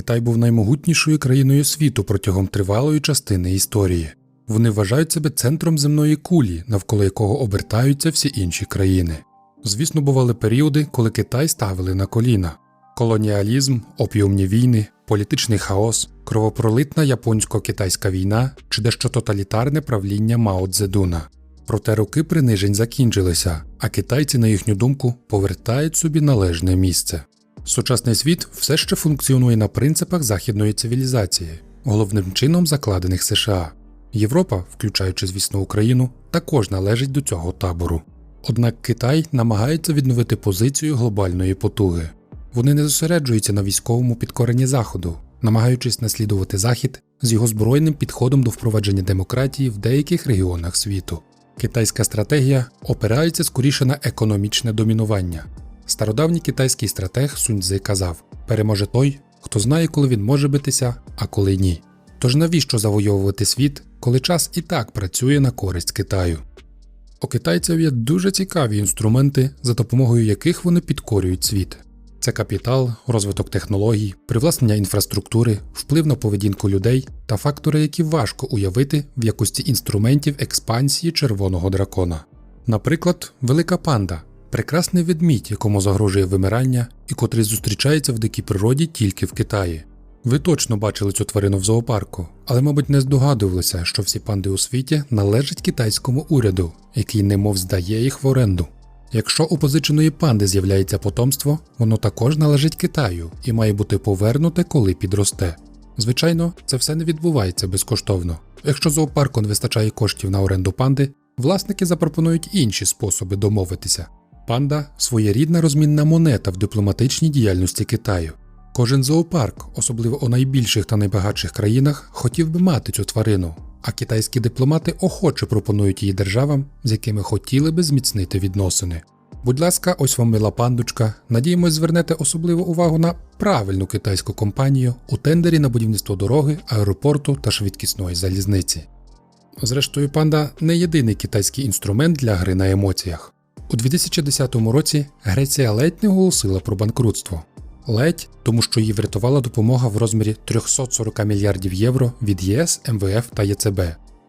Китай був наймогутнішою країною світу протягом тривалої частини історії. Вони вважають себе центром земної кулі, навколо якого обертаються всі інші країни. Звісно, бували періоди, коли Китай ставили на коліна: колоніалізм, опіумні війни, політичний хаос, кровопролитна японсько-китайська війна чи дещо тоталітарне правління Мао Цзедуна. Проте роки принижень закінчилися, а китайці, на їхню думку, повертають собі належне місце. Сучасний світ все ще функціонує на принципах західної цивілізації, головним чином закладених США. Європа, включаючи, звісно, Україну, також належить до цього табору. Однак Китай намагається відновити позицію глобальної потуги. Вони не зосереджуються на військовому підкоренні Заходу, намагаючись наслідувати Захід з його збройним підходом до впровадження демократії в деяких регіонах світу. Китайська стратегія опирається скоріше на економічне домінування. Стародавній китайський стратег Суньцзи казав: переможе той, хто знає, коли він може битися, а коли ні. Тож навіщо завойовувати світ, коли час і так працює на користь Китаю? У китайців є дуже цікаві інструменти, за допомогою яких вони підкорюють світ. Це капітал, розвиток технологій, привласнення інфраструктури, вплив на поведінку людей та фактори, які важко уявити в якості інструментів експансії червоного дракона. Наприклад, велика панда прекрасний ведмідь, якому загрожує вимирання і котрий зустрічається в дикій природі тільки в Китаї. Ви точно бачили цю тварину в зоопарку, але, мабуть, не здогадувалися, що всі панди у світі належать китайському уряду, який немов здає їх в оренду. Якщо у позиченої панди з'являється потомство, воно також належить Китаю і має бути повернуте, коли підросте. Звичайно, це все не відбувається безкоштовно. Якщо зоопарку не вистачає коштів на оренду панди, власники запропонують інші способи домовитися. Панда своєрідна розмінна монета в дипломатичній діяльності Китаю. Кожен зоопарк, особливо у найбільших та найбагатших країнах, хотів би мати цю тварину, а китайські дипломати охоче пропонують її державам, з якими хотіли би зміцнити відносини. Будь ласка, ось вам мила пандочка. Надіємось, звернете особливу увагу на правильну китайську компанію у тендері на будівництво дороги, аеропорту та швидкісної залізниці. Зрештою, панда не єдиний китайський інструмент для гри на емоціях. У 2010 році Греція ледь не оголосила про банкрутство. Ледь, тому що її врятувала допомога в розмірі 340 мільярдів євро від ЄС, МВФ та ЄЦБ.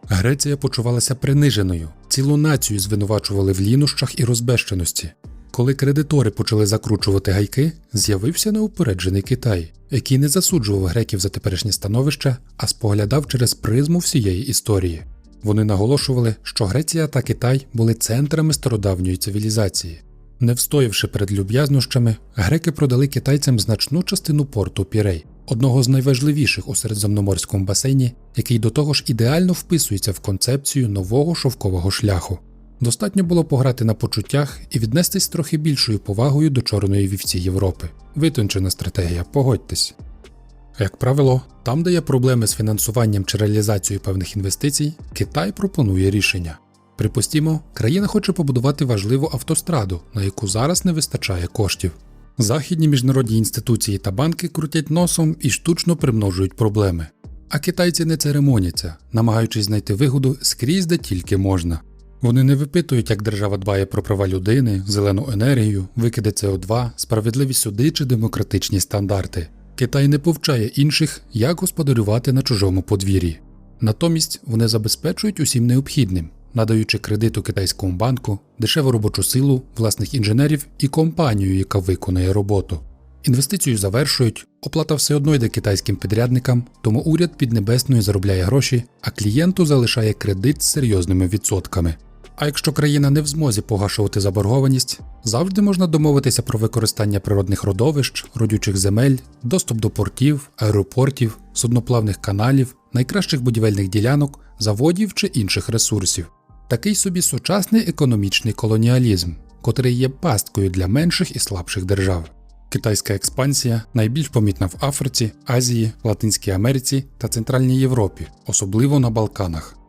Греція почувалася приниженою, цілу націю звинувачували в лінощах і розбещеності. Коли кредитори почали закручувати гайки, з'явився неупереджений Китай, який не засуджував греків за теперішнє становище, а споглядав через призму всієї історії. Вони наголошували, що Греція та Китай були центрами стародавньої цивілізації. Не встоявши перед люб'язнощами, греки продали китайцям значну частину порту Пірей, одного з найважливіших у середземноморському басейні, який до того ж ідеально вписується в концепцію нового шовкового шляху. Достатньо було пограти на почуттях і віднестись трохи більшою повагою до чорної вівці Європи. Витончена стратегія, погодьтесь. Як правило, там, де є проблеми з фінансуванням чи реалізацією певних інвестицій, Китай пропонує рішення. Припустімо, країна хоче побудувати важливу автостраду, на яку зараз не вистачає коштів. Західні міжнародні інституції та банки крутять носом і штучно примножують проблеми. А китайці не церемоняться, намагаючись знайти вигоду скрізь де тільки можна. Вони не випитують, як держава дбає про права людини, зелену енергію, викиди СО2, справедливі суди чи демократичні стандарти. Китай не повчає інших, як господарювати на чужому подвір'ї. Натомість вони забезпечують усім необхідним, надаючи кредиту китайському банку, дешеву робочу силу, власних інженерів і компанію, яка виконує роботу. Інвестицію завершують, оплата все одно йде китайським підрядникам, тому уряд Піднебесної заробляє гроші, а клієнту залишає кредит з серйозними відсотками. А якщо країна не в змозі погашувати заборгованість, завжди можна домовитися про використання природних родовищ, родючих земель, доступ до портів, аеропортів, судноплавних каналів, найкращих будівельних ділянок, заводів чи інших ресурсів. Такий собі сучасний економічний колоніалізм, котрий є пасткою для менших і слабших держав. Китайська експансія найбільш помітна в Африці, Азії, Латинській Америці та Центральній Європі, особливо на Балканах.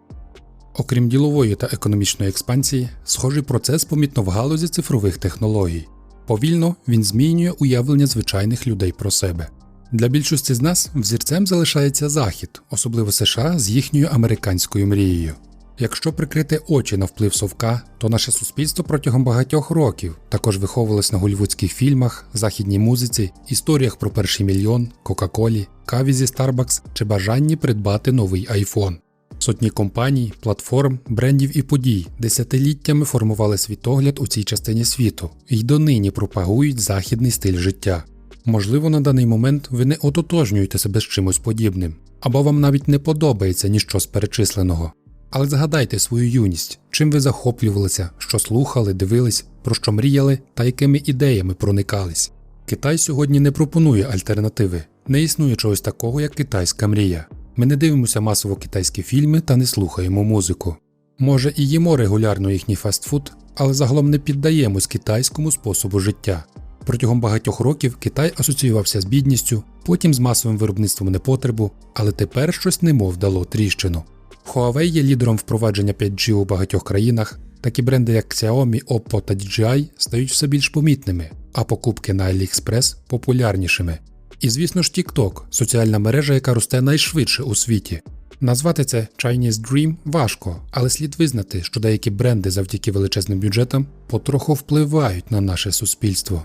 Окрім ділової та економічної експансії, схожий процес помітно в галузі цифрових технологій. Повільно він змінює уявлення звичайних людей про себе. Для більшості з нас взірцем залишається Захід, особливо США з їхньою американською мрією. Якщо прикрити очі на вплив совка, то наше суспільство протягом багатьох років також виховувалось на голівудських фільмах, західній музиці, історіях про перший мільйон, Кока-Колі, каві зі Starbucks чи бажанні придбати новий iPhone. Сотні компаній, платформ, брендів і подій десятиліттями формували світогляд у цій частині світу і й донині пропагують західний стиль життя. Можливо, на даний момент ви не ототожнюєте себе з чимось подібним, або вам навіть не подобається ніщо з перечисленого. Але згадайте свою юність, чим ви захоплювалися, що слухали, дивились, про що мріяли та якими ідеями проникались. Китай сьогодні не пропонує альтернативи, не існує чогось такого, як китайська мрія. Ми не дивимося масово китайські фільми та не слухаємо музику. Може і їмо регулярно їхній фастфуд, але загалом не піддаємось китайському способу життя. Протягом багатьох років Китай асоціювався з бідністю, потім з масовим виробництвом непотребу, але тепер щось немов дало тріщину. Huawei є лідером впровадження 5G у багатьох країнах, такі бренди як Xiaomi, Oppo та DJI стають все більш помітними, а покупки на AliExpress популярнішими. І звісно ж TikTok – соціальна мережа, яка росте найшвидше у світі. Назвати це Chinese Dream важко, але слід визнати, що деякі бренди завдяки величезним бюджетам потроху впливають на наше суспільство.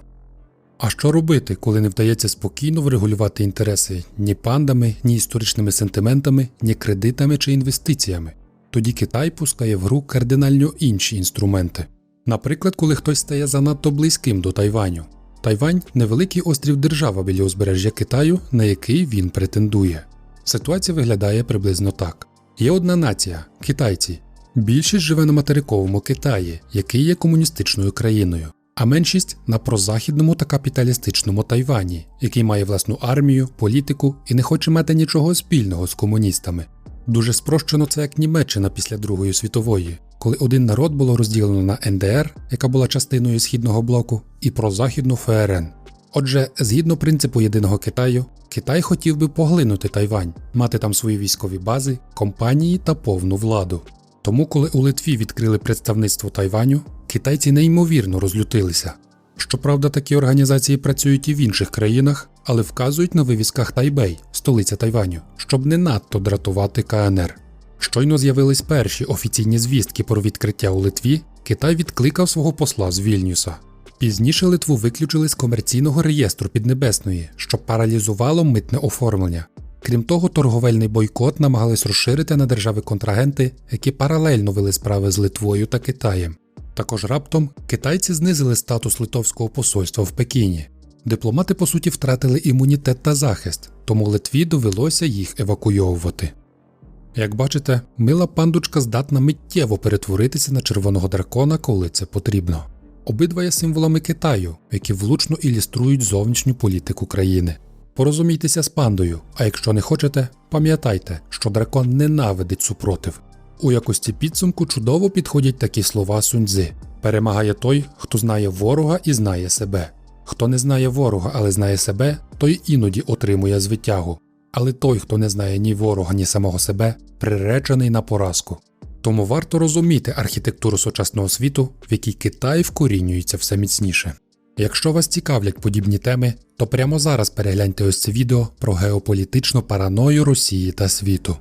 А що робити, коли не вдається спокійно врегулювати інтереси ні пандами, ні історичними сентиментами, ні кредитами чи інвестиціями? Тоді Китай пускає в гру кардинально інші інструменти. Наприклад, коли хтось стає занадто близьким до Тайваню. Тайвань невеликий острів держава біля узбережжя Китаю, на який він претендує. Ситуація виглядає приблизно так: є одна нація китайці. Більшість живе на материковому Китаї, який є комуністичною країною, а меншість на прозахідному та капіталістичному Тайвані, який має власну армію, політику і не хоче мати нічого спільного з комуністами. Дуже спрощено це як Німеччина після Другої світової, коли один народ було розділено на НДР, яка була частиною східного блоку, і прозахідну ФРН. Отже, згідно принципу єдиного Китаю, Китай хотів би поглинути Тайвань, мати там свої військові бази, компанії та повну владу. Тому, коли у Литві відкрили представництво Тайваню, китайці неймовірно розлютилися. Щоправда, такі організації працюють і в інших країнах, але вказують на вивісках Тайбей, столиця Тайваню, щоб не надто дратувати КНР. Щойно з'явились перші офіційні звістки про відкриття у Литві, Китай відкликав свого посла з Вільнюса. Пізніше Литву виключили з комерційного реєстру Піднебесної, що паралізувало митне оформлення. Крім того, торговельний бойкот намагались розширити на держави-контрагенти, які паралельно вели справи з Литвою та Китаєм. Також раптом китайці знизили статус литовського посольства в Пекіні. Дипломати, по суті, втратили імунітет та захист, тому Литві довелося їх евакуйовувати. Як бачите, мила пандучка здатна миттєво перетворитися на червоного дракона, коли це потрібно. Обидва є символами Китаю, які влучно ілюструють зовнішню політику країни. Порозумійтеся з пандою, а якщо не хочете, пам'ятайте, що дракон ненавидить супротив. У якості підсумку чудово підходять такі слова Суньцзи. Перемагає той, хто знає ворога і знає себе. Хто не знає ворога, але знає себе, той іноді отримує звитягу. Але той, хто не знає ні ворога, ні самого себе, приречений на поразку. Тому варто розуміти архітектуру сучасного світу, в якій Китай вкорінюється все міцніше. Якщо вас цікавлять подібні теми, то прямо зараз перегляньте ось це відео про геополітичну параною Росії та світу.